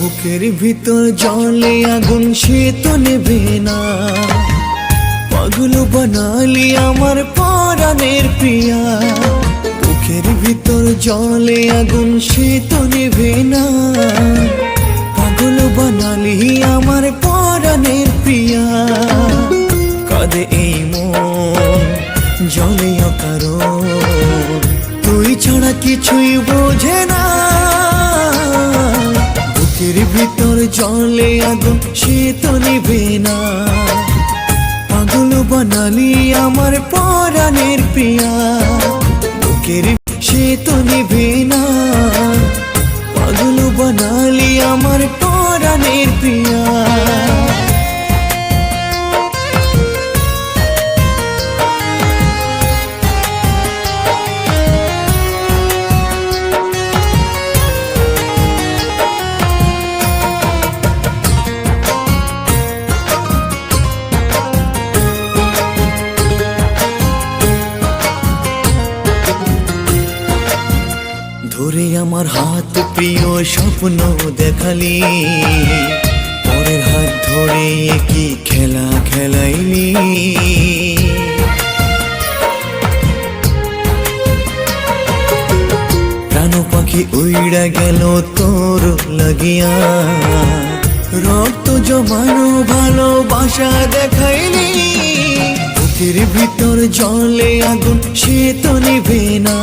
বুকের ভিতর জলে আগুন, সে তো নেবে না। পাগল বানালি আমার পরাণের প্রিয়া। বুকের ভিতর জলে আগুন, সে তো নেবে না। পাগল বানালি আমার পরাণের প্রিয়া। কাঁদে এই মন, জলে অকারণ। তুই ছাড়া কিছুই বোঝে না। ভিতর জলে আগুন, সে তো নিবে না। পাগল বানালি আমার পরাণের প্রিয়া। বুকের সে তো নিবে না। পাগল বানালি আমার পরাণের প্রিয়া। ধরে আমার হাত প্রিয় স্বপ্ন দেখালি। পরের হাত ধরে কি খেলা খেলাইলি। প্রাণ পাখি উইড়া গেল তোর লাগিয়া। রক্ত জমানো ভালোবাসা দেখাইলি। বুকের ভিতর জলে আগুন সে তো নিবে না।